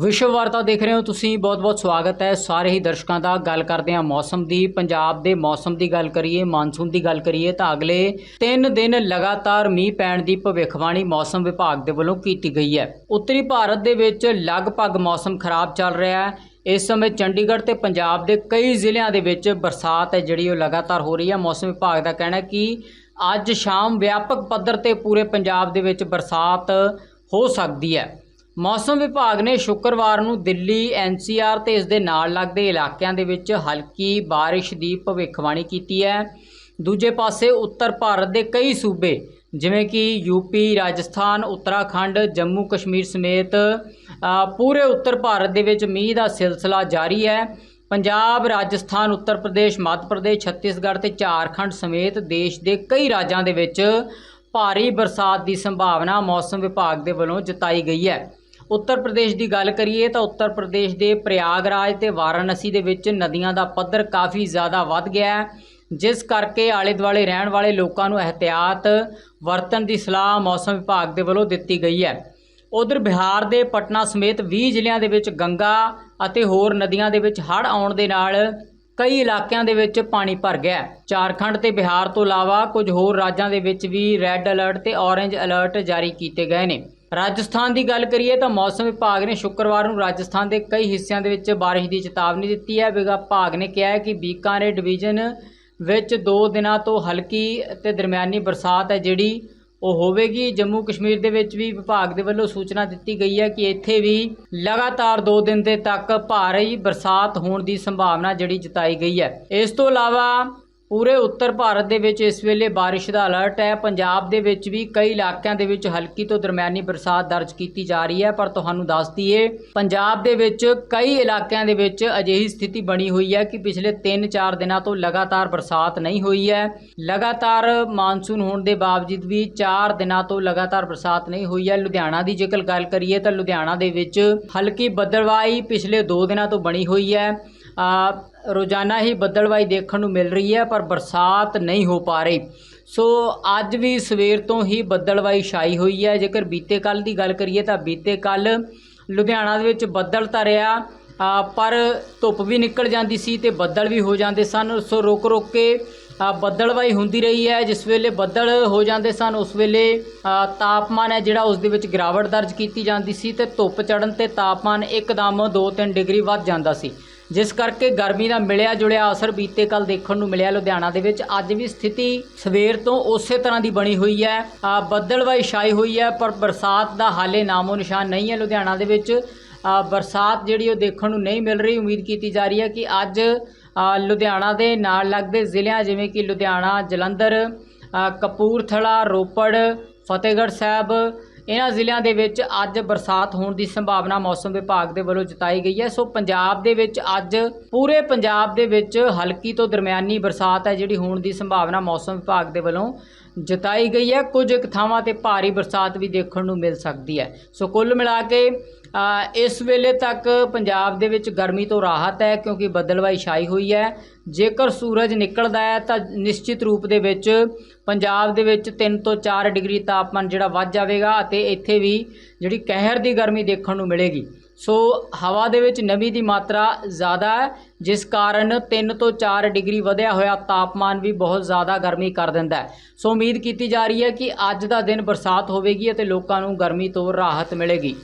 ਵਿਸ਼ਵ ਵਾਰਤਾ ਦੇਖ ਰਹੇ ਹੋ ਤੁਸੀਂ। ਬਹੁਤ-ਬਹੁਤ ਸਵਾਗਤ ਹੈ। ਸਾਰੇ ਹੀ ਦਰਸ਼ਕਾਂ ਦਾ ਗੱਲ ਕਰਦੇ ਹਾਂ ਮੌਸਮ ਦੀ। ਪੰਜਾਬ ਦੇ ਮੌਸਮ ਦੀ ਗੱਲ ਕਰੀਏ, ਮਾਨਸੂਨ ਦੀ ਗੱਲ ਕਰੀਏ ਤਾਂ ਅਗਲੇ 3 ਦਿਨ ਲਗਾਤਾਰ ਮੀਂਹ ਪੈਣ ਦੀ ਭਵਿੱਖਬਾਣੀ ਮੌਸਮ ਵਿਭਾਗ ਦੇ ਵੱਲੋਂ ਕੀਤੀ ਗਈ ਹੈ। ਉੱਤਰੀ ਭਾਰਤ ਦੇ ਵਿੱਚ ਲਗਭਗ ਮੌਸਮ ਖਰਾਬ ਚੱਲ ਰਿਹਾ ਹੈ। ਇਸ ਸਮੇਂ ਚੰਡੀਗੜ੍ਹ ਤੇ ਪੰਜਾਬ ਦੇ ਕਈ ਜ਼ਿਲ੍ਹਿਆਂ ਦੇ ਵਿੱਚ ਬਰਸਾਤ ਹੈ ਜਿਹੜੀ ਉਹ ਲਗਾਤਾਰ ਹੋ ਰਹੀ ਹੈ। ਮੌਸਮ ਵਿਭਾਗ ਦਾ ਕਹਿਣਾ ਹੈ ਕਿ ਅੱਜ ਸ਼ਾਮ ਵਿਆਪਕ ਪੱਧਰ ਤੇ ਪੂਰੇ ਪੰਜਾਬ ਦੇ ਵਿੱਚ ਬਰਸਾਤ ਹੋ ਸਕਦੀ ਹੈ। ਮੌਸਮ ਵਿਭਾਗ ਨੇ ਸ਼ੁੱਕਰਵਾਰ ਨੂੰ ਦਿੱਲੀ ਐਨਸੀਆਰ ਤੇ ਇਸ ਦੇ ਨਾਲ ਲੱਗਦੇ ਇਲਾਕਿਆਂ ਦੇ ਵਿੱਚ ਹਲਕੀ ਬਾਰਿਸ਼ ਦੀ ਭਵਿੱਖਬਾਣੀ ਕੀਤੀ ਹੈ। ਦੂਜੇ ਪਾਸੇ ਉੱਤਰ ਭਾਰਤ ਦੇ ਕਈ ਸੂਬੇ, ਜਿਵੇਂ ਕਿ ਯੂਪੀ ਰਾਜਸਥਾਨ, ਉੱਤਰਾਖੰਡ, ਜੰਮੂ ਕਸ਼ਮੀਰ ਸਮੇਤ ਪੂਰੇ ਉੱਤਰ ਭਾਰਤ ਦੇ ਵਿੱਚ ਮੀਂਹ ਦਾ ਸਿਲਸਿਲਾ ਜਾਰੀ ਹੈ। ਪੰਜਾਬ, ਰਾਜਸਥਾਨ, ਉੱਤਰ ਪ੍ਰਦੇਸ਼, ਮੱਧ ਪ੍ਰਦੇਸ਼, ਛੱਤੀਸਗੜ੍ਹ ਤੇ ਝਾਰਖੰਡ ਸਮੇਤ ਦੇਸ਼ ਦੇ ਕਈ ਰਾਜਾਂ ਦੇ ਵਿੱਚ ਭਾਰੀ ਬਰਸਾਤ ਦੀ ਸੰਭਾਵਨਾ ਮੌਸਮ ਵਿਭਾਗ ਦੇ ਵੱਲੋਂ ਜਤਾਈ ਗਈ ਹੈ। ਉੱਤਰ ਪ੍ਰਦੇਸ਼ ਦੀ ਗੱਲ ਕਰੀਏ ਤਾਂ ਉੱਤਰ ਪ੍ਰਦੇਸ਼ ਦੇ ਪ੍ਰਯਾਗਰਾਜ ਤੇ ਵਾਰਾਣਸੀ ਦੇ ਵਿੱਚ ਨਦੀਆਂ ਦਾ ਪੱਧਰ ਕਾਫੀ ਜ਼ਿਆਦਾ ਵੱਧ ਗਿਆ ਹੈ, ਜਿਸ ਕਰਕੇ ਆਲੇ ਦੁਆਲੇ ਰਹਿਣ ਵਾਲੇ ਲੋਕਾਂ ਨੂੰ ਇਹਤਿਆਤ ਵਰਤਣ ਦੀ ਸਲਾਹ ਮੌਸਮ ਵਿਭਾਗ ਦੇ ਵੱਲੋਂ ਦਿੱਤੀ ਗਈ ਹੈ। ਉਧਰ ਬਿਹਾਰ ਦੇ ਪਟਨਾ ਸਮੇਤ 20 ਜ਼ਿਲ੍ਹਿਆਂ ਦੇ ਵਿੱਚ ਗੰਗਾ ਅਤੇ ਹੋਰ ਨਦੀਆਂ ਦੇ ਵਿੱਚ ਹੜ੍ਹ ਆਉਣ ਦੇ ਨਾਲ ਕਈ ਇਲਾਕਿਆਂ ਦੇ ਵਿੱਚ ਪਾਣੀ ਭਰ ਗਿਆ ਝਾਰਖੰਡ ਤੇ ਬਿਹਾਰ ਤੋਂ ਇਲਾਵਾ ਕੁਝ ਹੋਰ ਰਾਜਾਂ ਦੇ ਵਿੱਚ ਵੀ ਰੈੱਡ ਅਲਰਟ ਤੇ ਔਰੇਂਜ ਅਲਰਟ ਜਾਰੀ ਕੀਤੇ ਗਏ ਨੇ। ਰਾਜਸਥਾਨ ਦੀ ਗੱਲ ਕਰੀਏ ਤਾਂ ਮੌਸਮ ਵਿਭਾਗ ਨੇ ਸ਼ੁੱਕਰਵਾਰ ਨੂੰ ਰਾਜਸਥਾਨ ਦੇ ਕਈ ਹਿੱਸਿਆਂ ਦੇ ਵਿੱਚ ਬਾਰਿਸ਼ ਦੀ ਚੇਤਾਵਨੀ ਦਿੱਤੀ ਹੈ। ਵਿਭਾਗ ਨੇ ਕਿਹਾ ਹੈ ਕਿ ਬੀਕਾਨੇਰ ਡਿਵੀਜ਼ਨ ਵਿੱਚ 2 ਦਿਨਾਂ ਤੋਂ ਹਲਕੀ ਤੇ ਦਰਮਿਆਨੀ ਬਰਸਾਤ ਹੈ ਜਿਹੜੀ ਉਹ ਹੋਵੇਗੀ। ਜੰਮੂ ਕਸ਼ਮੀਰ ਦੇ ਵਿੱਚ ਵੀ ਵਿਭਾਗ ਦੇ ਵੱਲੋਂ ਸੂਚਨਾ ਦਿੱਤੀ ਗਈ ਹੈ ਕਿ ਇੱਥੇ ਵੀ ਲਗਾਤਾਰ 2 ਦਿਨ ਦੇ ਤੱਕ ਭਾਰੀ ਬਰਸਾਤ ਹੋਣ ਦੀ ਸੰਭਾਵਨਾ ਜਿਹੜੀ ਜਤਾਈ ਗਈ ਹੈ। ਇਸ ਤੋਂ ਇਲਾਵਾ ਪੂਰੇ ਉੱਤਰ ਭਾਰਤ ਦੇ ਵਿੱਚ ਇਸ ਵੇਲੇ ਬਾਰਿਸ਼ ਦਾ ਅਲਰਟ ਹੈ। ਪੰਜਾਬ ਦੇ ਵਿੱਚ ਵੀ ਕਈ ਇਲਾਕਿਆਂ ਦੇ ਵਿੱਚ ਹਲਕੀ ਤੋਂ ਦਰਮਿਆਨੀ ਬਰਸਾਤ ਦਰਜ ਕੀਤੀ ਜਾ ਰਹੀ ਹੈ, ਪਰ ਤੁਹਾਨੂੰ ਦੱਸ ਦਈਏ, ਪੰਜਾਬ ਦੇ ਵਿੱਚ ਕਈ ਇਲਾਕਿਆਂ ਦੇ ਵਿੱਚ ਅਜਿਹੀ ਸਥਿਤੀ ਬਣੀ ਹੋਈ ਹੈ ਕਿ ਪਿਛਲੇ 3-4 ਦਿਨਾਂ ਤੋਂ ਲਗਾਤਾਰ ਬਰਸਾਤ ਨਹੀਂ ਹੋਈ ਹੈ। ਲਗਾਤਾਰ ਮਾਨਸੂਨ ਹੋਣ ਦੇ ਬਾਵਜੂਦ ਵੀ 4 ਦਿਨਾਂ ਤੋਂ ਲਗਾਤਾਰ ਬਰਸਾਤ ਨਹੀਂ ਹੋਈ ਹੈ। ਲੁਧਿਆਣਾ ਦੀ ਜੇਕਰ ਗੱਲ ਕਰੀਏ ਤਾਂ ਲੁਧਿਆਣਾ ਦੇ ਵਿੱਚ ਹਲਕੀ ਬੱਦਲਵਾਈ ਪਿਛਲੇ 2 ਦਿਨਾਂ ਤੋਂ ਬਣੀ ਹੋਈ ਹੈ। ਰੋਜ਼ਾਨਾ ਹੀ ਬੱਦਲਵਾਈ ਦੇਖਣ ਨੂੰ ਮਿਲ ਰਹੀ ਹੈ, ਪਰ ਬਰਸਾਤ ਨਹੀਂ ਹੋ ਪਾ ਰਹੀ। ਸੋ ਅੱਜ ਵੀ ਸਵੇਰ ਤੋਂ ਹੀ ਬੱਦਲਵਾਈ ਛਾਈ ਹੋਈ ਹੈ। ਜੇਕਰ ਬੀਤੇ ਕੱਲ ਦੀ ਗੱਲ ਕਰੀਏ ਤਾਂ ਬੀਤੇ ਕੱਲ ਲੁਧਿਆਣਾ ਦੇ ਵਿੱਚ ਬੱਦਲ ਤਾਂ ਰਿਹਾ ਪਰ ਧੁੱਪ ਵੀ ਨਿਕਲ ਜਾਂਦੀ ਸੀ ਤੇ ਬੱਦਲ ਵੀ ਹੋ ਜਾਂਦੇ ਸਨ। ਸੋ ਰੁਕ ਰੁਕ ਕੇ ਬੱਦਲਵਾਈ ਹੁੰਦੀ ਰਹੀ ਹੈ। ਜਿਸ ਵੇਲੇ ਬੱਦਲ ਹੋ ਜਾਂਦੇ ਸਨ, ਉਸ ਵੇਲੇ ਤਾਪਮਾਨ ਹੈ ਜਿਹੜਾ ਉਸ ਦੇ ਵਿੱਚ ਗਿਰਾਵਟ ਦਰਜ ਕੀਤੀ ਜਾਂਦੀ ਸੀ ਤੇ ਧੁੱਪ ਚੜਨ ਤੇ ਤਾਪਮਾਨ ਇੱਕਦਮ 2-3 ਡਿਗਰੀ ਵੱਧ ਜਾਂਦਾ ਸੀ। ਜਿਸ ਕਰਕੇ ਗਰਮੀ ਦਾ ਮਿਲਿਆ ਜੁਲਿਆ ਅਸਰ ਬੀਤੇ ਕੱਲ ਦੇਖਣ ਨੂੰ ਮਿਲਿਆ ਲੁਧਿਆਣਾ ਦੇ ਵਿੱਚ। ਅੱਜ ਵੀ ਸਥਿਤੀ ਸਵੇਰ ਤੋਂ ਉਸੇ ਤਰ੍ਹਾਂ ਦੀ ਬਣੀ ਹੋਈ ਹੈ। ਬੱਦਲਵਾਈ ਛਾਈ ਹੋਈ ਹੈ, ਪਰ ਬਰਸਾਤ ਦਾ ਹਾਲੇ ਨਾਮੋ ਨਿਸ਼ਾਨ ਨਹੀਂ ਹੈ ਲੁਧਿਆਣਾ ਦੇ ਵਿੱਚ। ਬਰਸਾਤ ਜਿਹੜੀ ਉਹ ਦੇਖਣ ਨੂੰ ਨਹੀਂ ਮਿਲ ਰਹੀ। ਉਮੀਦ ਕੀਤੀ ਜਾ ਰਹੀ ਹੈ ਕਿ ਅੱਜ ਲੁਧਿਆਣਾ ਦੇ ਨਾਲ ਲੱਗਦੇ ਜ਼ਿਲ੍ਹਿਆਂ ਜਿਵੇਂ ਕਿ ਲੁਧਿਆਣਾ, ਜਲੰਧਰ ਕਪੂਰਥਲਾ, ਰੋਪੜ, ਫਤਿਹਗੜ੍ਹ ਸਾਹਿਬ ਇਹਨਾਂ ਜ਼ਿਲ੍ਹਿਆਂ ਦੇ ਵਿੱਚ ਅੱਜ ਬਰਸਾਤ ਹੋਣ ਦੀ ਸੰਭਾਵਨਾ ਮੌਸਮ ਵਿਭਾਗ ਦੇ ਵੱਲੋਂ ਜਤਾਈ ਗਈ ਹੈ। ਸੋ ਪੰਜਾਬ ਦੇ ਵਿੱਚ ਅੱਜ ਪੂਰੇ ਪੰਜਾਬ ਦੇ ਵਿੱਚ ਹਲਕੀ ਤੋਂ ਦਰਮਿਆਨੀ ਬਰਸਾਤ ਹੈ ਜਿਹੜੀ ਹੋਣ ਦੀ ਸੰਭਾਵਨਾ ਮੌਸਮ ਵਿਭਾਗ ਦੇ ਵੱਲੋਂ ਜਤਾਈ ਗਈ ਹੈ। ਕੁਝ ਕੁ ਥਾਵਾਂ ਤੇ ਭਾਰੀ ਬਰਸਾਤ ਵੀ ਦੇਖਣ ਨੂੰ ਮਿਲ ਸਕਦੀ ਹੈ। ਸੋ ਕੁੱਲ ਮਿਲਾ ਕੇ ਇਸ ਵੇਲੇ ਤੱਕ ਪੰਜਾਬ ਦੇ ਵਿੱਚ ਗਰਮੀ ਤੋਂ ਰਾਹਤ ਹੈ ਕਿਉਂਕਿ ਬੱਦਲਵਾਈ ਛਾਈ ਹੋਈ ਹੈ। ਜੇਕਰ ਸੂਰਜ ਨਿਕਲਦਾ ਹੈ ਤਾਂ ਨਿਸ਼ਚਿਤ ਰੂਪ ਦੇ ਵਿੱਚ ਪੰਜਾਬ ਦੇ ਵਿੱਚ 3 ਤੋਂ 4 ਡਿਗਰੀ ਤਾਪਮਾਨ ਜਿਹੜਾ ਵੱਧ ਜਾਵੇਗਾ ਅਤੇ ਇੱਥੇ ਵੀ ਜਿਹੜੀ ਕਹਿਰ ਦੀ ਗਰਮੀ ਦੇਖਣ ਨੂੰ ਮਿਲੇਗੀ। ਸੋ ਹਵਾ ਦੇ ਵਿੱਚ ਨਮੀ ਦੀ ਮਾਤਰਾ ਜ਼ਿਆਦਾ ਹੈ, ਜਿਸ ਕਾਰਨ 3 ਤੋਂ 4 ਡਿਗਰੀ ਵਧਿਆ ਹੋਇਆ ਤਾਪਮਾਨ ਵੀ ਬਹੁਤ ਜ਼ਿਆਦਾ ਗਰਮੀ ਕਰ ਦਿੰਦਾ ਹੈ। ਸੋ ਉਮੀਦ ਕੀਤੀ ਜਾ ਰਹੀ ਹੈ ਕਿ ਅੱਜ ਦਾ ਦਿਨ ਬਰਸਾਤ ਹੋਵੇਗੀ ਅਤੇ ਲੋਕਾਂ ਨੂੰ ਗਰਮੀ ਤੋਂ ਰਾਹਤ ਮਿਲੇਗੀ।